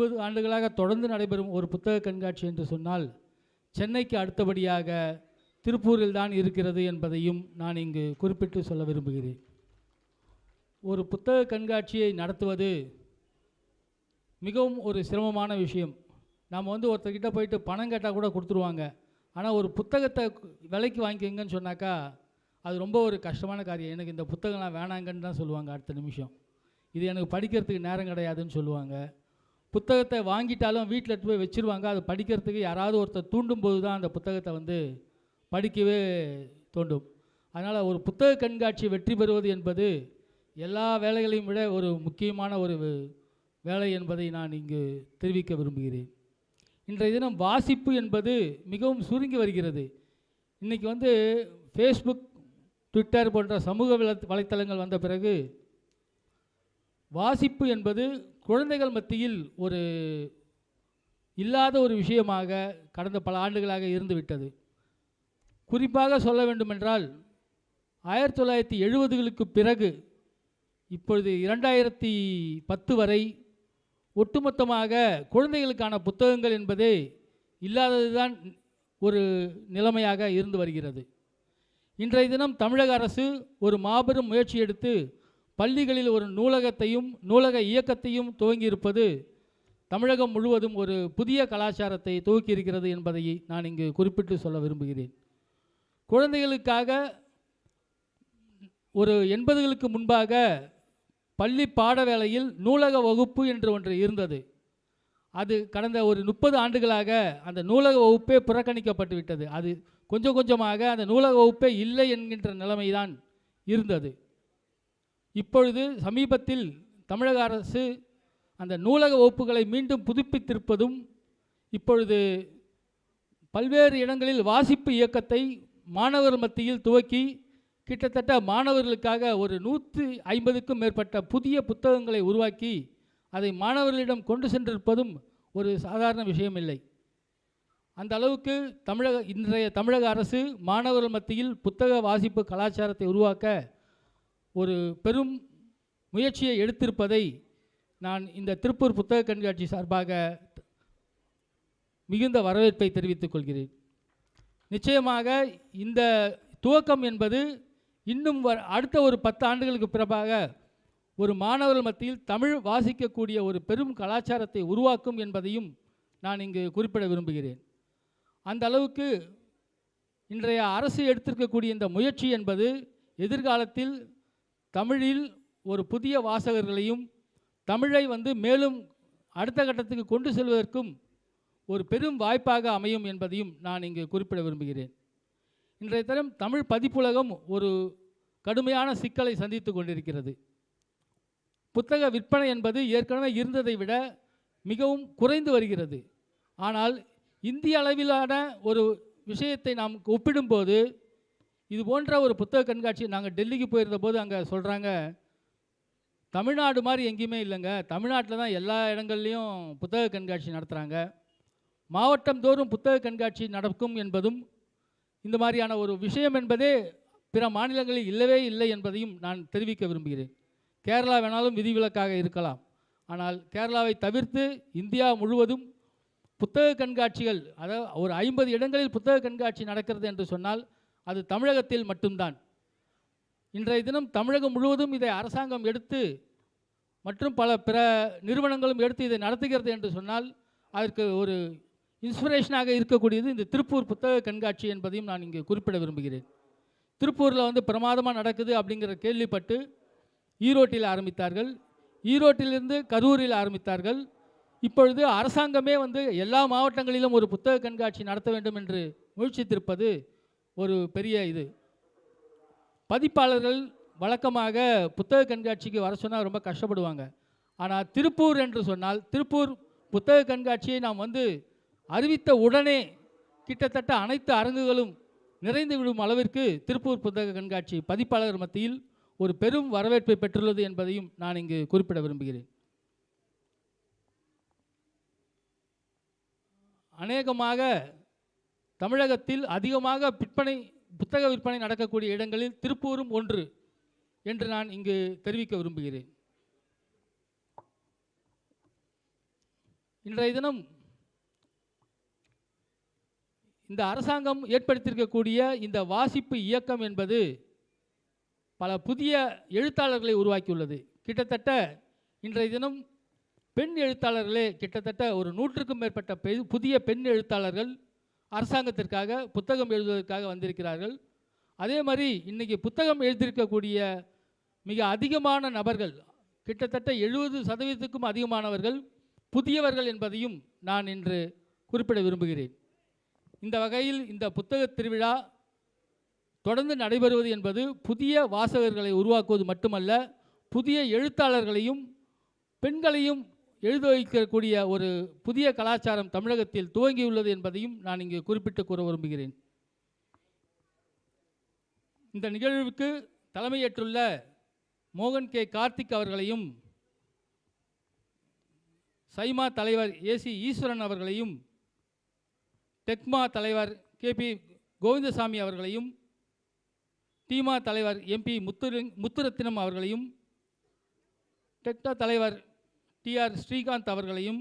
இருபது ஆண்டுகளாக தொடர்ந்து நடைபெறும் ஒரு புத்தக கண்காட்சி என்று சொன்னால் சென்னைக்கு அடுத்தபடியாக திருப்பூரில் தான் இருக்கிறது என்பதையும் நான் இங்கு குறிப்பிட்டு சொல்ல விரும்புகிறேன். ஒரு புத்தக கண்காட்சியை நடத்துவது மிகவும் ஒரு சிரமமான விஷயம். நாம் வந்து ஒருத்தர்கிட்ட போயிட்டு பணம் கேட்டால் கூட கொடுத்துருவாங்க. ஆனால் ஒரு புத்தகத்தை விலைக்கு வாங்கிக்கங்கன்னு சொன்னாக்கா அது ரொம்ப ஒரு கஷ்டமான காரியம். எனக்கு இந்த புத்தகம்லாம் வேணாங்கன்னு தான் சொல்லுவாங்க அடுத்த நிமிஷம். இது எனக்கு படிக்கிறதுக்கு நேரம் கிடையாதுன்னு சொல்லுவாங்க. புத்தகத்தை வாங்கிட்டாலும் வீட்டில் எடுத்து போய் வச்சுருவாங்க. அதை படிக்கிறதுக்கு யாராவது ஒருத்தர் தூண்டும் போது தான் அந்த புத்தகத்தை வந்து படிக்கவே தோண்டும் அதனால் ஒரு புத்தக கண்காட்சி வெற்றி பெறுவது என்பது எல்லா வேலைகளையும் விட ஒரு முக்கியமான ஒரு வேலை என்பதை நான் இங்கு தெரிவிக்க விரும்புகிறேன். இன்றைய தினம் வாசிப்பு என்பது மிகவும் சுருங்கி வருகிறது. இன்றைக்கி வந்து ஃபேஸ்புக் ட்விட்டர் போன்ற சமூக வலைத்தளங்கள் வந்த பிறகு வாசிப்பு என்பது குழந்தைகள் மத்தியில் ஒரு இல்லாத ஒரு விஷயமாக கடந்த பல ஆண்டுகளாக இருந்துவிட்டது. குறிப்பாக சொல்ல வேண்டுமென்றால் ஆயிரத்தி தொள்ளாயிரத்தி எழுபதுகளுக்கு பிறகு இப்பொழுது இரண்டாயிரத்தி பத்து வரை ஒட்டுமொத்தமாக குழந்தைகளுக்கான புத்தகங்கள் என்பதே இல்லாததுதான் ஒரு நிலைமையாக இருந்து வருகிறது. இன்றைய தினம் தமிழக அரசு ஒரு மாபெரும் முயற்சி எடுத்து பள்ளிகளில் ஒரு நூலகத்தையும் நூலக இயக்கத்தையும் துவங்கியிருப்பது தமிழகம் முழுவதும் ஒரு புதிய கலாச்சாரத்தை துவக்கியிருக்கிறது என்பதை நான் இங்கு குறிப்பிட்டு சொல்ல விரும்புகிறேன். குழந்தைகளுக்காக ஒரு எண்பதுகளுக்கு முன்பாக பள்ளி பாட வேளையில் நூலக வகுப்பு என்று ஒன்று இருந்தது. அது கடந்த ஒரு முப்பது ஆண்டுகளாக அந்த நூலக வகுப்பே புறக்கணிக்கப்பட்டு விட்டது. அது கொஞ்சம் கொஞ்சமாக அந்த நூலக வகுப்பே இல்லை என்கின்ற நிலைமைதான் இருந்தது. இப்பொழுது சமீபத்தில் தமிழக அரசு அந்த நூலக வகுப்புகளை மீண்டும் புதுப்பித்திருப்பதும் இப்பொழுது பல்வேறு இடங்களில் வாசிப்பு இயக்கத்தை மாணவர் மத்தியில் துவக்கி கிட்டத்தட்ட மாணவர்களுக்காக ஒரு நூற்றி ஐம்பதுக்கும் மேற்பட்ட புதிய புத்தகங்களை உருவாக்கி அதை மாணவர்களிடம் கொண்டு சென்றிருப்பதும் ஒரு சாதாரண விஷயமில்லை. அந்த அளவுக்கு தமிழக இன்றைய தமிழக அரசு மாணவர்கள் மத்தியில் புத்தக வாசிப்பு கலாச்சாரத்தை உருவாக்க ஒரு பெரும் முயற்சியை எடுத்திருப்பதை நான் இந்த திருப்பூர் புத்தக கண்காட்சி சார்பாக மிகுந்த வரவேற்பை தெரிவித்துக் கொள்கிறேன். நிச்சயமாக இந்த துவக்கம் என்பது இன்னும் வ- அடுத்த ஒரு பத்து ஆண்டுகளுக்கு பிறப்பாக ஒரு மாணவர்கள் மத்தியில் தமிழ் வாசிக்கக்கூடிய ஒரு பெரும் கலாச்சாரத்தை உருவாக்கும் என்பதையும் நான் இங்கு குறிப்பிட விரும்புகிறேன். அந்த அளவுக்கு இன்றைய அரசு எடுத்திருக்கக்கூடிய இந்த முயற்சி என்பது எதிர்காலத்தில் தமிழில் ஒரு புதிய வாசகர்களையும் தமிழை வந்து மேலும் அடுத்த கட்டத்துக்கு கொண்டு செல்வதற்கும் ஒரு பெரும் வாய்ப்பாக அமையும் என்பதையும் நான் இங்கு குறிப்பிட விரும்புகிறேன். இன்றைய தினம் தமிழ் பதிப்புலகம் ஒரு கடுமையான சிக்கலை சந்தித்து கொண்டிருக்கிறது. புத்தக விற்பனை என்பது ஏற்கனவே இருந்ததை விட மிகவும் குறைந்து வருகிறது. ஆனால் இந்திய அளவிலான ஒரு விஷயத்தை நாம் ஒப்பிடும்போது இது போன்ற ஒரு புத்தக கண்காட்சி நாங்கள் டெல்லிக்கு போயிருந்த போது அங்கே சொல்கிறாங்க தமிழ்நாடு மாதிரி எங்கேயுமே இல்லைங்க. தமிழ்நாட்டில் தான் எல்லா இடங்கள்லையும் புத்தக கண்காட்சி நடத்துகிறாங்க மாவட்டம் தோறும் புத்தக கண்காட்சி நடக்கும் என்பதும் இந்த மாதிரியான ஒரு விஷயம் என்பதே பிற மாநிலங்களில் இல்லவே இல்லை என்பதையும் நான் தெரிவிக்க விரும்புகிறேன். கேரளா வேணாலும் விதிவிலக்காக இருக்கலாம். ஆனால் கேரளாவை தவிர்த்து இந்தியா முழுவதும் புத்தக கண்காட்சிகள் அதாவது ஒரு ஐம்பது இடங்களில் புத்தக கண்காட்சி நடக்கிறது என்று சொன்னால் அது தமிழகத்தில் மட்டும்தான். இன்றைய தினம் தமிழகம் முழுவதும் இதை அரசாங்கம் எடுத்து மற்றும் பல பிற நிறுவனங்களும் எடுத்து இதை நடத்துகிறது என்று சொன்னால் அதற்கு ஒரு இன்ஸ்பிரேஷனாக இருக்கக்கூடியது இந்த திருப்பூர் புத்தக கண்காட்சி என்பதையும் நான் இங்கே குறிப்பிட விரும்புகிறேன். திருப்பூரில் வந்து பிரமாதமாக நடக்குது அப்படிங்கிற கேள்விப்பட்டு ஈரோட்டில் ஆரம்பித்தார்கள். ஈரோட்டிலிருந்து கரூரில் ஆரம்பித்தார்கள். இப்பொழுது அரசாங்கமே வந்து எல்லா மாவட்டங்களிலும் ஒரு புத்தக கண்காட்சி நடத்த வேண்டும் என்று முயற்சித்திருப்பது ஒரு பெரிய இது. பதிப்பாளர்கள் வழக்கமாக புத்தக கண்காட்சிக்கு வர சொன்னால் ரொம்ப கஷ்டப்படுவாங்க. ஆனால் திருப்பூர் என்று சொன்னால் திருப்பூர் புத்தக கண்காட்சியை நாம் வந்து அறிவித்த உடனே கிட்டத்தட்ட அனைத்து அரங்குகளும் நிறைந்து விடும் அளவிற்கு திருப்பூர் புத்தக கண்காட்சி பதிப்பாளர் மத்தியில் ஒரு பெரும் வரவேற்பை பெற்றுள்ளது என்பதையும் நான் இங்கு குறிப்பிட விரும்புகிறேன். அநேகமாக தமிழகத்தில் அதிகமாக விற்பனை புத்தக விற்பனை நடக்கக்கூடிய இடங்களில் திருப்பூரும் ஒன்று என்று நான் இங்கு தெரிவிக்க விரும்புகிறேன். இன்றைய தினம் இந்த அரசாங்கம் ஏற்படுத்தியிருக்கக்கூடிய இந்த வாசிப்பு இயக்கம் என்பது பல புதிய எழுத்தாளர்களை உருவாக்கியுள்ளது. கிட்டத்தட்ட இன்றைய தினம் பெண் எழுத்தாளர்களே கிட்டத்தட்ட ஒரு நூற்றுக்கும் மேற்பட்ட புதிய பெண் எழுத்தாளர்கள் அரசாங்கத்திற்காக புத்தகம் எழுதுவதற்காக வந்திருக்கிறார்கள். அதே மாதிரி இன்றைக்கி புத்தகம் எழுதியிருக்கக்கூடிய மிக அதிகமான நபர்கள் கிட்டத்தட்ட எழுபது சதவீதத்துக்கும் அதிகமானவர்கள் புதியவர்கள் என்பதையும் நான் இன்று குறிப்பிட விரும்புகிறேன். இந்த வகையில் இந்த புத்தக திருவிழா தொடர்ந்து நடைபெறுவது என்பது புதிய வாசகர்களை உருவாக்குவது மட்டுமல்ல புதிய எழுத்தாளர்களையும் பெண்களையும் எழுத வைக்கக்கூடிய ஒரு புதிய கலாச்சாரம் தமிழகத்தில் துவங்கியுள்ளது என்பதையும் நான் இங்கு குறிப்பிட்டு கூற விரும்புகிறேன். இந்த நிகழ்வுக்கு தலைமையேற்றுள்ள மோகன் கே. கார்த்திக் அவர்களையும் சைமா தலைவர் ஏசி ஈஸ்வரன் அவர்களையும் டெக்மா தலைவர் கேபி கோவிந்தசாமி அவர்களையும் தீமா தலைவர் எம்பி முத்துரு முத்துரத்தினம் அவர்களையும் டெக்டா தலைவர் டிஆர் ஸ்ரீகாந்த் அவர்களையும்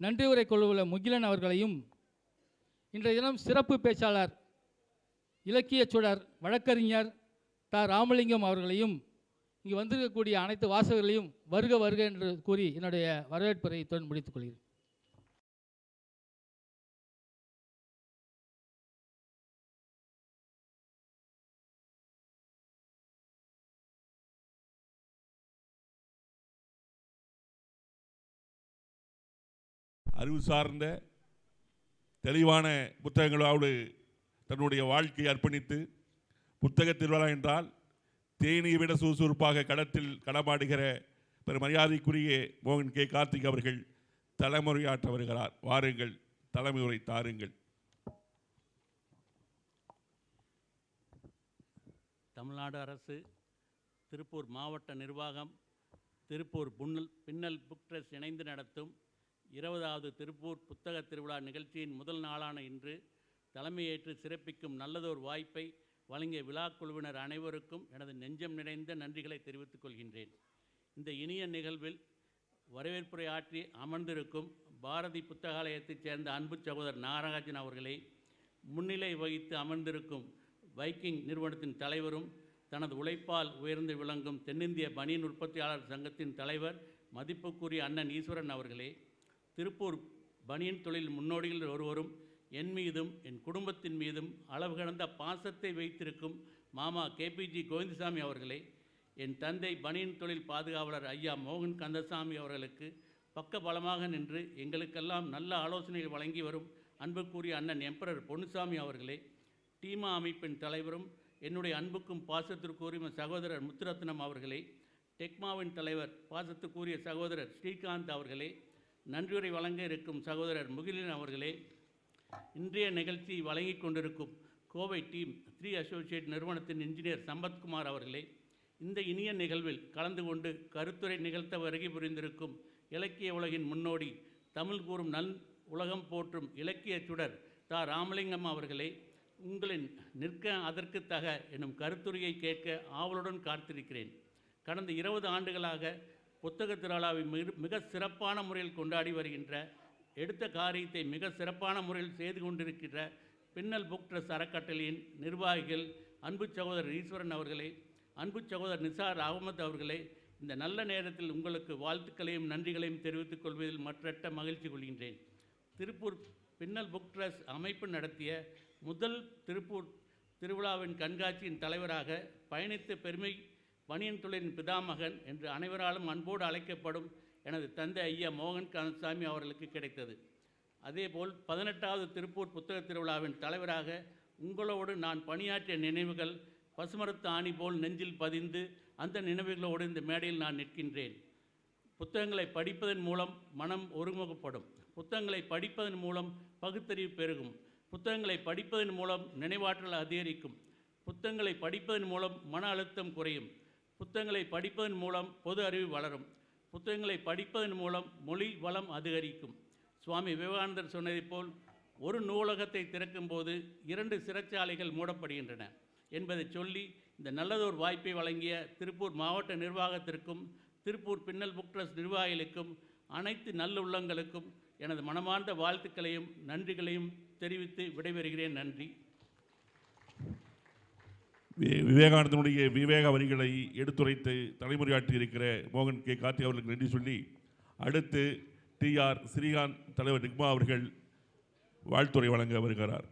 நன்றி உரை கொள்ளுள்ள முகிலன் அவர்களையும் இன்றைய தினம் சிறப்பு பேச்சாளர் இலக்கியச் சுடர் வழக்கறிஞர் த. ராமலிங்கம் அவர்களையும் இங்கு வந்திருக்கக்கூடிய அனைத்து வாசகர்களையும் வருக வருக என்று கூறி என்னுடைய வரவேற்புரை முடித்துக் கொள்கிறேன். அறிவு சார்ந்த தெளிவான புத்தகங்களோடு தன்னுடைய வாழ்க்கையை அர்ப்பணித்து புத்தக திருவிழா என்றால் தேனியை விட சுறுசுறுப்பாக களத்தில் களமாடுகிற பெரும் மரியாதைக்குரிய மோகன் கே. கார்த்திக் அவர்கள் தலைமுறையாற்ற வருகிறார். வாருங்கள் தலைமுறை தாருங்கள். தமிழ்நாடு அரசு திருப்பூர் மாவட்ட நிர்வாகம் திருப்பூர் புன்னல் பின்னல் புக்ட்ரஸ் இணைந்து நடத்தும் இருபதாவது திருப்பூர் புத்தக திருவிழா நிகழ்ச்சியின் முதல் நாளான இன்று தலைமையேற்று சிறப்பிக்கும் நல்லதொரு வாய்ப்பை வழங்கிய விழா குழுவினர் அனைவருக்கும் எனது நெஞ்சம் நிறைந்த நன்றிகளை தெரிவித்துக் கொள்கின்றேன். இந்த இனிய நிகழ்வில் வரவேற்புரை ஆற்றி அமர்ந்திருக்கும் பாரதி புத்தகாலயத்தைச் சேர்ந்த அன்பு சகோதரர் நாகராஜன் அவர்களை முன்னிலை வகித்து அமர்ந்திருக்கும் வைக்கிங் நிறுவனத்தின் தலைவரும் தனது உழைப்பால் உயர்ந்து விளங்கும் தென்னிந்திய பனியன் உற்பத்தியாளர் சங்கத்தின் தலைவர் மதிப்புக்குரிய அண்ணன் ஈஸ்வரன் அவர்களே திருப்பூர் பனியன் தொழில் முன்னோடிகளில் ஒருவரும் என் மீதும் என் குடும்பத்தின் மீதும் அளவு கடந்த பாசத்தை வைத்திருக்கும் மாமா கேபிஜி கோவிந்தசாமி அவர்களே என் தந்தை பனியன் தொழில் பாதுகாவலர் ஐயா மோகன் கந்தசாமி அவர்களுக்கு பக்க பலமாக நின்று எங்களுக்கெல்லாம் நல்ல ஆலோசனைகள் வழங்கி வரும் அன்புக்குரிய அண்ணன் எம்பரர் பொன்னுசாமி அவர்களே டீமா அமைப்பின் தலைவரும் என்னுடைய அன்புக்கும் பாசத்திற்குரிய சகோதரர் முத்துரத்னம் அவர்களே டெக்மாவின் தலைவர் பாசத்துக்குரிய சகோதரர் ஸ்ரீகாந்த் அவர்களே நன்றியுரை வழங்க இருக்கும் சகோதரர் முகிலன் அவர்களே இன்றைய நிகழ்ச்சி வழங்கிக் கொண்டிருக்கும் கோவை டீம் த்ரீ அசோசியேட் நிறுவனத்தின் இன்ஜினியர் சம்பத்குமார் அவர்களே இந்த இனிய நிகழ்வில் கலந்து கொண்டு கருத்துரை நிகழ்த்த வருகை புரிந்திருக்கும் இலக்கிய உலகின் முன்னோடி தமிழ் கூறும் நல் உலகம் போற்றும் இலக்கிய சுடர் தா. ராமலிங்கம் அவர்களே உங்களின் நிற்க அதற்கு தக எனும் கருத்துரையை கேட்க ஆவலுடன் காத்திருக்கிறேன். கடந்த இருபது ஆண்டுகளாக புத்தக திருவிழாவை மிக மிக சிறப்பான முறையில் கொண்டாடி வருகின்ற எடுத்த காரியத்தை மிக சிறப்பான முறையில் செய்து கொண்டிருக்கின்ற பின்னல் புக் ட்ரஸ்ட் அறக்கட்டளையின் நிர்வாகிகள் அன்பு சகோதரர் ஈஸ்வரன் அவர்களே அன்பு சகோதரர் நிசார் அகமது அவர்களே இந்த நல்ல நேரத்தில் உங்களுக்கு வாழ்த்துக்களையும் நன்றிகளையும் தெரிவித்துக் கொள்வதில் மற்றற்ற மகிழ்ச்சி கொள்கின்றேன். திருப்பூர் பின்னல் புக் ட்ரஸ்ட் அமைப்பு நடத்திய முதல் திருப்பூர் திருவிழாவின் கண்காட்சியின் தலைவராக பயணித்த பெருமை பனியன் தொழிலின் பிதாமகன் என்று அனைவராலும் அன்போடு அழைக்கப்படும் எனது தந்தை ஐயா மோகன் கந்தசாமி அவர்களுக்கு கிடைத்தது. அதேபோல் பதினெட்டாவது திருப்பூர் புத்தக திருவிழாவின் தலைவராக உங்களோடு நான் பணியாற்றிய நினைவுகள் பசுமரத்து ஆணி போல் நெஞ்சில் பதிந்து அந்த நினைவுகளோடு இந்த மேடையில் நான் நிற்கின்றேன். புத்தகங்களை படிப்பதன் மூலம் மனம் ஒருமுகப்படும். புத்தகங்களை படிப்பதன் மூலம் பகுத்தறிவு பெருகும். புத்தகங்களை படிப்பதன் மூலம் நினைவாற்றல் அதிகரிக்கும். புத்தகங்களை படிப்பதன் மூலம் மன அழுத்தம் குறையும். புத்தகங்களை படிப்பதன் மூலம் பொது அறிவு வளரும். புத்தகங்களை படிப்பதன் மூலம் மொழி வளம் அதிகரிக்கும். சுவாமி விவேகானந்தர் சொன்னதைப் போல் ஒரு நூலகத்தை திறக்கும்போது இரண்டு சிறைச்சாலைகள் மூடப்படுகின்றன என்பதை சொல்லி இந்த நல்லதொரு வாய்ப்பை வழங்கிய திருப்பூர் மாவட்ட நிர்வாகத்திற்கும் திருப்பூர் பின்னல் புக் ட்ரஸ்ட் நிர்வாகிகளுக்கும் அனைத்து நல்லுள்ளங்களுக்கும் எனது மனமார்ந்த வாழ்த்துக்களையும் நன்றிகளையும் தெரிவித்து விடைபெறுகிறேன். நன்றி. விவேகானந்தனுடைய விவேக வரிகளை எடுத்துரைத்து தலைமுறையாற்றி இருக்கிற மோகன் கே. கார்த்தி அவர்களுக்கு நன்றி சொல்லி அடுத்து டி. ஆர். ஸ்ரீகாந்த் தலைவர் நிக்மா அவர்கள் வாழ்த்துரை வழங்க வருகிறார்.